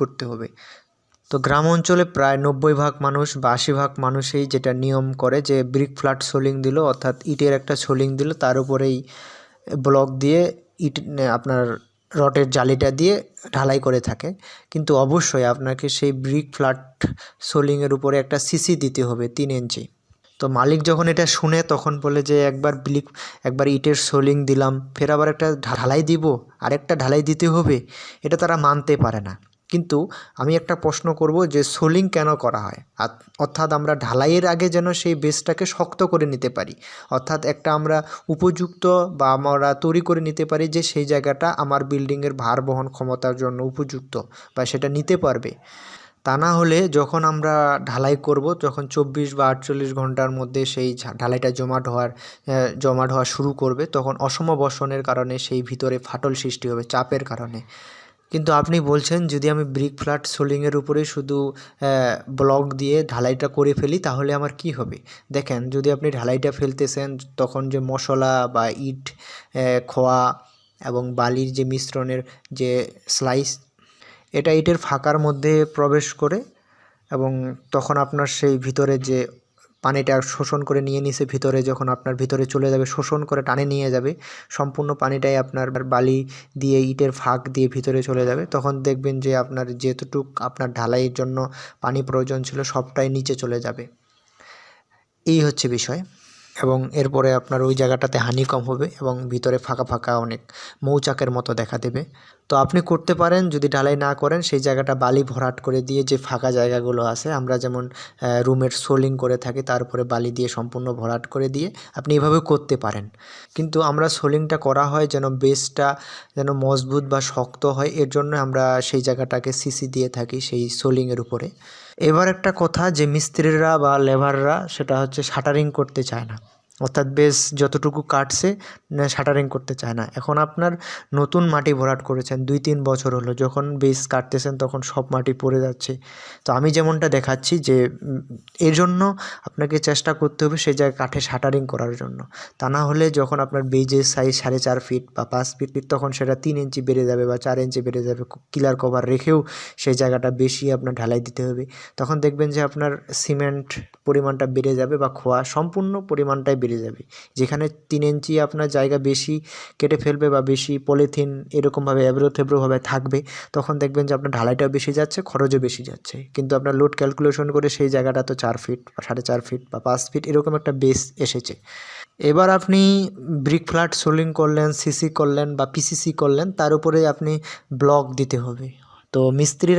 করতে হবে। তো গ্রাম অঞ্চলে প্রায় নব্বই ভাগ মানুষ বা আশি ভাগ মানুষই যেটা নিয়ম করে যে ব্রিক ফ্ল্যাট সোলিং দিল, অর্থাৎ ইটের একটা সোলিং দিল, তার উপরেই ব্লক দিয়ে ইট, আপনার রটের জালিটা দিয়ে ঢালাই করে থাকে। কিন্তু অবশ্যই আপনাকে সেই ব্রিক ফ্ল্যাট সোলিংয়ের উপরে একটা সিসি দিতে হবে তিন ইঞ্চি। তো মালিক যখন এটা শুনে তখন বলে যে একবার ব্লিক একবার ইটের সোলিং দিলাম, ফের আবার একটা ঢালাই দিব, আরেকটা ঢালাই দিতে হবে, এটা তারা মানতে পারে না। কিন্তু আমি একটা প্রশ্ন করব যে সোলিং কেন করা হয়? অর্থাৎ আমরা ঢালাইয়ের আগে যেন সেই বেসটাকে শক্ত করে নিতে পারি। অর্থাৎ একটা আমরা উপযুক্ত বা আমরা তৈরি করে নিতে পারি যে সেই জায়গাটা আমার বিল্ডিংয়ের ভার বহন ক্ষমতার জন্য উপযুক্ত বা সেটা নিতে পারবে। তা না হলে যখন আমরা ঢালাই করব, যখন চব্বিশ বা আটচল্লিশ ঘণ্টার মধ্যে সেই ঢালাইটা জমাট হওয়ার জমাট হওয়া শুরু করবে, তখন অসম বর্ষণের কারণে সেই ভিতরে ফাটল সৃষ্টি হবে, চাপের কারণে। কিন্তু আপনি বলছেন, যদি আমি ব্রিক ফ্ল্যাট সোলিংয়ের উপরে শুধু ব্লক দিয়ে ঢালাইটা করে ফেলি, তাহলে আমার কি হবে? দেখেন, যদি আপনি ঢালাইটা ফেলতেছেন, তখন যে মশলা বা ইট খোয়া এবং বালির যে মিশ্রণের যে স্লাইস এটা ইটের ফাঁকার মধ্যে প্রবেশ করে এবং তখন আপনার সেই ভিতরে যে পানিটা শোষণ করে নিয়ে নিছে ভিতরে, যখন আপনার ভিতরে চলে যাবে, শোষণ করে টানে নিয়ে যাবে, সম্পূর্ণ পানিটাই আপনার বালি দিয়ে, ইটের ফাঁক দিয়ে ভিতরে চলে যাবে। তখন দেখবেন যে আপনার যেতটুক আপনার ঢালাইয়ের জন্য পানি প্রয়োজন ছিল, সবটাই নিচে চলে যাবে। এই হচ্ছে বিষয়। এবং এরপরে আপনার ওই জায়গাটাতে হানি কম হবে এবং ভিতরে ফাঁকা ফাঁকা অনেক মৌচাকের মতো দেখা দেবে। তো আপনি করতে পারেন, যদি ঢালাই না করেন, সেই জায়গাটা বালি ভরাট করে দিয়ে যে ফাঁকা জায়গাগুলো আছে, আমরা যেমন রুমের সোলিং করে থাকি, তারপরে বালি দিয়ে সম্পূর্ণ ভরাট করে দিয়ে আপনি এভাবে করতে পারেন। কিন্তু আমরা সোলিংটা করা হয় যেন বেসটা যেন মজবুত বা শক্ত হয়, এর জন্য আমরা সেই জায়গাটাকে সিসি দিয়ে থাকি সেই সোলিংয়ের উপরে। এবার একটা কথা যে মিস্ত্রিরা বা লেবাররা সেটা হচ্ছে শাটারিং করতে চায় না। অর্থাৎ বেশ যতটুকু কাটছে শাটারিং করতে চায় না। এখন আপনার নতুন মাটি ভরাট করেছেন, দুই তিন বছর হলো, যখন বেস কাটতেছেন তখন সব মাটি পড়ে যাচ্ছে। তো আমি যেমনটা দেখাচ্ছি যে এর জন্য আপনাকে চেষ্টা করতে হবে সেই জায়গায় কাঠে শাটারিং করার জন্য। তা না হলে যখন আপনার বেজের সাইজ সাড়ে চার ফিট বা পাঁচ ফিট তখন সেটা তিন ইঞ্চি বেড়ে যাবে বা চার ইঞ্চি বেড়ে যাবে কিলার কভার রেখেও সেই জায়গাটা বেশি আপনার ঢালাই দিতে হবে। তখন দেখবেন যে আপনার সিমেন্ট পরিমাণটা বেড়ে যাবে বা খোয়া সম্পূর্ণ পরিমাণটাই বেড়ে যাবে। যেখানে তিন ইঞ্চি আপনার জায়গা বেশি কেটে ফেলবে বা বেশি পলিথিন এরকমভাবে এবড়ো থেবড়োভাবে থাকবে, তখন দেখবেন যে আপনার ঢালাইটাও বেশি যাচ্ছে, খরচও বেশি যাচ্ছে। কিন্তু আপনার লোড ক্যালকুলেশন করে সেই জায়গাটা তো চার ফিট বা সাড়ে চার ফিট বা পাঁচ ফিট এরকম একটা বেস এসেছে। এবার আপনি ব্রিক ফ্ল্যাট সোলিং করলেন সিসি করলেন বা পিসিসি করলেন, তার উপরে আপনি ব্লক দিতে হবে। তো মিস্ত্রিরা